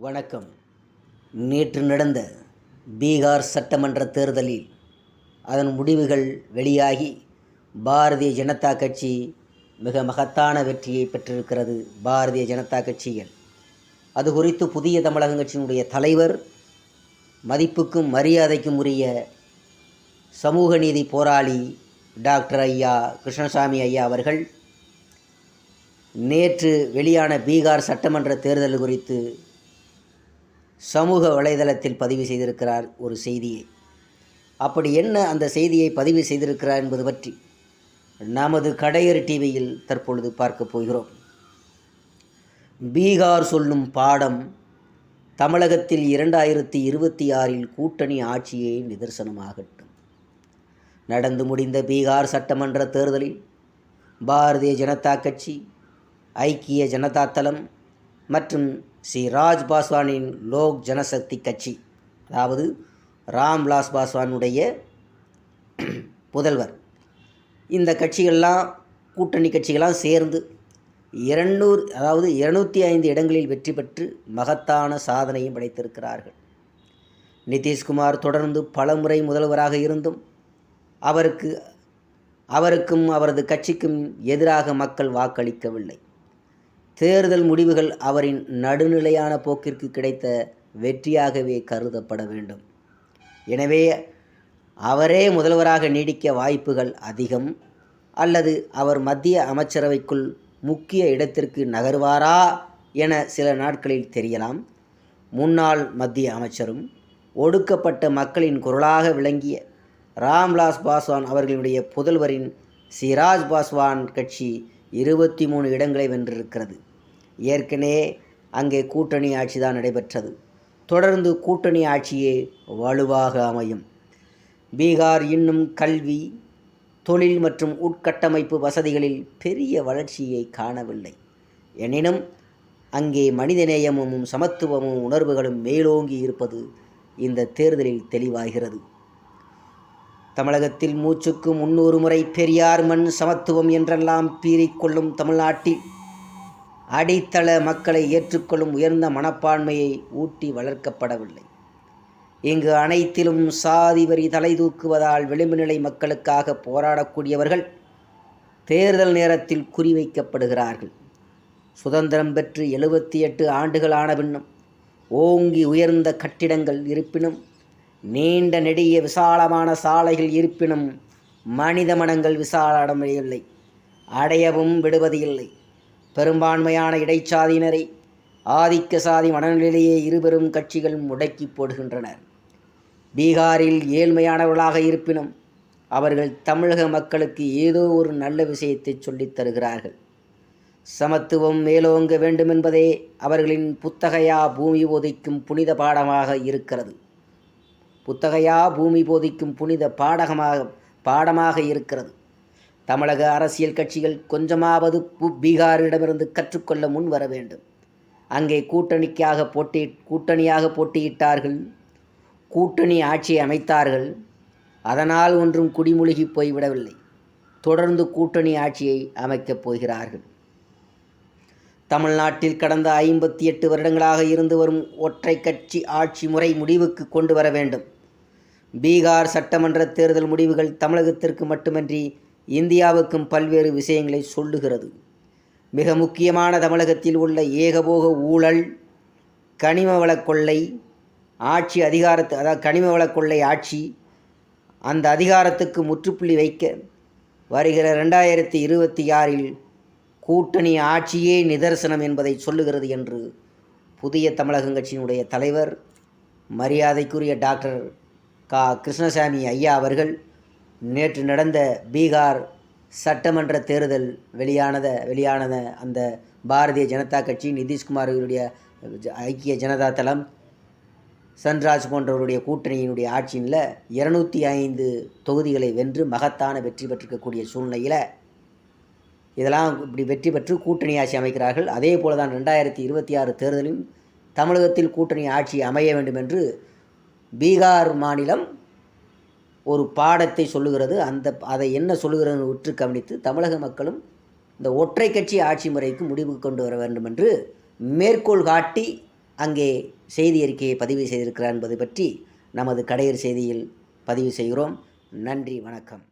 வணக்கம். நேற்று நடந்த பீகார் சட்டமன்ற தேர்தலில் அதன் முடிவுகள் வெளியாகி பாரதிய ஜனதா கட்சி மிக மகத்தான வெற்றியை பெற்றிருக்கிறது பாரதிய ஜனதா கட்சிகள் அது குறித்து புதிய தமிழகம் கட்சியினுடைய தலைவர் மதிப்புக்கும் மரியாதைக்கும் உரிய சமூக நீதி போராளி டாக்டர் ஐயா கிருஷ்ணசாமி ஐயா அவர்கள் நேற்று வெளியான பீகார் சட்டமன்ற தேர்தல் குறித்து சமூக வலைதளத்தில் பதிவு செய்திருக்கிறார் ஒரு செய்தியை. அப்படி என்ன அந்த செய்தியை பதிவு செய்திருக்கிறார் என்பது பற்றி நமது கடையர் டிவியில் தற்பொழுது பார்க்க போகிறோம். பீகார் சொல்லும் பாடம் தமிழகத்தில் இரண்டாயிரத்தி இருபத்தி ஆறில் கூட்டணி ஆட்சியே நிதர்சனமாகட்டும். நடந்து முடிந்த பீகார் சட்டமன்ற தேர்தலில் பாரதிய ஜனதா கட்சி ஐக்கிய ஜனதா தளம் மற்றும் ஸ்ரீ ராஜ் பாஸ்வானின் லோக் ஜனசக்தி கட்சி. அதாவது ராம்விலாஸ் பாஸ்வானுடைய புதல்வர் இந்த கட்சிகள்லாம் கூட்டணி கட்சிகள்லாம் சேர்ந்து இருநூறு அதாவது இருநூற்றி ஐந்து இடங்களில் வெற்றி பெற்று மகத்தான சாதனையும் படைத்திருக்கிறார்கள். நிதிஷ்குமார் தொடர்ந்து பலமுறை முதல்வராக இருந்தும் அவருக்கு அவருக்கும் அவரது கட்சிக்கும் எதிராக மக்கள் வாக்களிக்கவில்லை. தேர்தல் முடிவுகள் அவரின் நடுநிலையான போக்கிற்கு கிடைத்த வெற்றியாகவே கருதப்பட வேண்டும். எனவே அவரே முதல்வராக நீடிக்க வாய்ப்புகள் அதிகம். அல்லது அவர் மத்திய அமைச்சரவைக்குள் முக்கிய இடத்திற்கு நகர்வாரா என சில நாட்களில் தெரியலாம். முன்னாள் மத்திய அமைச்சரும் ஒடுக்கப்பட்ட மக்களின் குரலாக விளங்கிய ராம்விலாஸ் பாஸ்வான் அவர்களுடைய புதல்வரின் சிராஜ் பாஸ்வான் கட்சி இருபத்தி மூணு இடங்களை வென்றிருக்கிறது. ஏற்கனவே அங்கே கூட்டணி ஆட்சி தான் நடைபெற்றது. தொடர்ந்து கூட்டணி ஆட்சியே வலுவாக அமையும். பீகார் இன்னும் கல்வி தொழில் மற்றும் உட்கட்டமைப்பு வசதிகளில் பெரிய வளர்ச்சியை காணவில்லை. எனினும் அங்கே மனிதநேயமும் சமத்துவமும் உணர்வுகளும் மேலோங்கி இருப்பது இந்த தேர்தலில் தெளிவாகிறது. தமிழகத்தில் மூச்சுக்கு முன்னூறு முறை பெரியார் மண் சமத்துவம் என்றெல்லாம் பீறிக்கொள்ளும் தமிழ்நாட்டில் அடித்தள மக்களை ஏற்றுக்கொள்ளும் உயர்ந்த மனப்பான்மையை ஊட்டி வளர்க்கப்படவில்லை. இங்கு அனைத்திலும் சாதி வரி தலை தூக்குவதால் விளிம்புநிலை மக்களுக்காக போராடக்கூடியவர்கள் தேர்தல் நேரத்தில் குறிவைக்கப்படுகிறார்கள். சுதந்திரம் பெற்று எழுபத்தி எட்டு ஆண்டுகள் ஆன பின்னும் ஓங்கி உயர்ந்த கட்டிடங்கள் இருப்பினும் நீண்ட நெடிய விசாலமான சாலைகள் இருப்பினும் மனித மனங்கள் விசாலமடையவில்லை. அடையவும் விடுவது இல்லை பெரும்பான்மையான இடைச்சாதியினரை ஆதிக்க சாதி மனநிலையே இருபெரும் கட்சிகள் முடக்கி போடுகின்றனர். பீகாரில் ஏழ்மையானவர்களாக இருப்பினும் அவர்கள் தமிழக மக்களுக்கு ஏதோ ஒரு நல்ல விஷயத்தை சொல்லித் தருகிறார்கள். சமத்துவம் மேலோங்க வேண்டுமென்பதே அவர்களின் புத்தகையா பூமி போதிக்கும் புனித பாடமாக இருக்கிறது. புத்தகையா பூமி போதிக்கும் புனித பாடகமாக பாடமாக இருக்கிறது. தமிழக அரசியல் கட்சிகள் கொஞ்சமாவது பீகாரிடமிருந்து கற்றுக்கொள்ள முன் வர வேண்டும். அங்கே கூட்டணிக்காக போட்டி கூட்டணியாக போட்டியிட்டார்கள். கூட்டணி ஆட்சியை அமைத்தார்கள். அதனால் ஒன்றும் குடிமூழ்கி போய்விடவில்லை தொடர்ந்து கூட்டணி ஆட்சியை அமைக்கப் போகிறார்கள். தமிழ்நாட்டில் கடந்த ஐம்பத்தி எட்டு வருடங்களாக இருந்து வரும் ஒற்றை கட்சி ஆட்சி முறை முடிவுக்கு கொண்டு வர வேண்டும். பீகார் சட்டமன்ற தேர்தல் முடிவுகள் தமிழகத்திற்கு மட்டுமன்றி இந்தியாவுக்கும் பல்வேறு விஷயங்களை சொல்லுகிறது. மிக முக்கியமான தமிழகத்தில் உள்ள ஏகபோக ஊழல் கனிம வள கொள்ளை ஆட்சி அதிகாரத்து அதாவது கனிம வள கொள்ளை ஆட்சி அந்த அதிகாரத்துக்கு முற்றுப்புள்ளி வைக்க வருகிற ரெண்டாயிரத்தி இருபத்தி ஆறில் கூட்டணி ஆட்சியே நிதர்சனம் என்பதை சொல்லுகிறது என்று புதிய தமிழகம் கட்சியினுடைய தலைவர் மரியாதைக்குரிய டாக்டர் கா. கிருஷ்ணசாமி ஐயா அவர்கள் நேற்று நடந்த பீகார் சட்டமன்ற தேர்தல் வெளியானத வெளியானத அந்த பாரதிய ஜனதா கட்சி நிதிஷ்குமாரவருடைய ஐக்கிய ஜனதா தளம் சன்ராஜ் போன்றவருடைய கூட்டணியினுடைய ஆட்சியில் இரநூத்தி ஐந்து தொகுதிகளை வென்று மகத்தான வெற்றி பெற்றிருக்கக்கூடிய சூழ்நிலையில் இதெல்லாம் இப்படி வெற்றி பெற்று கூட்டணி ஆட்சி அமைக்கிறார்கள். அதே போல தான் ரெண்டாயிரத்தி இருபத்தி ஆறு தேர்தலில் தமிழகத்தில் கூட்டணி ஆட்சி அமைய வேண்டும் என்று பீகார் மாநிலம் ஒரு பாடத்தை சொல்லுகிறது அந்த அதை என்ன சொல்லுகிறது உற்று கவனித்து தமிழக மக்களும் இந்த ஒற்றை கட்சி ஆட்சி முறைக்கு முடிவு கொண்டு வர வேண்டும் என்று மேற்கோள் காட்டி அங்கே செய்தி அறிக்கையை பதிவு செய்திருக்கிறார் என்பது பற்றி நமது கடையர் செய்தியில் பதிவு செய்கிறோம். நன்றி வணக்கம்.